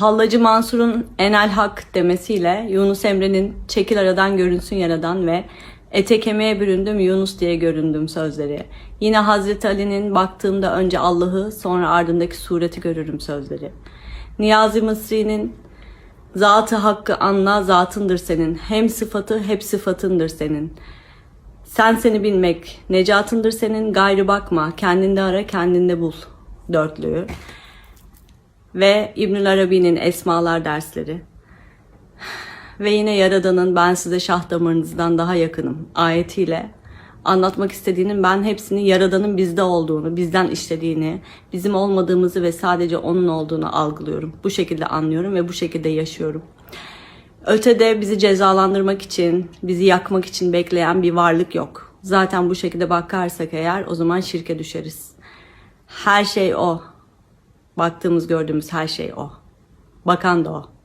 Hallacı Mansur'un enel hak demesiyle Yunus Emre'nin çekil aradan görünsün yaradan ve ete kemiğe büründüm Yunus diye göründüm sözleri. Yine Hazreti Ali'nin baktığımda önce Allah'ı sonra ardındaki sureti görürüm sözleri. Niyazi Mısri'nin zatı hakkı anla zatındır senin. Hem sıfatı hep sıfatındır senin. Sen seni bilmek necatındır senin. Gayrı bakma kendinde ara kendinde bul dörtlüğü ve İbnül Arabi'nin Esmalar dersleri. Ve yine Yaradan'ın ben size şah damarınızdan daha yakınım ayetiyle anlatmak istediğinin ben hepsini Yaradan'ın bizde olduğunu, bizden işlediğini, bizim olmadığımızı ve sadece onun olduğunu algılıyorum. Bu şekilde anlıyorum ve bu şekilde yaşıyorum. Ötede bizi cezalandırmak için, bizi yakmak için bekleyen bir varlık yok. Zaten bu şekilde bakarsak eğer o zaman şirke düşeriz. Her şey o. Baktığımız gördüğümüz her şey o. Bakan da o.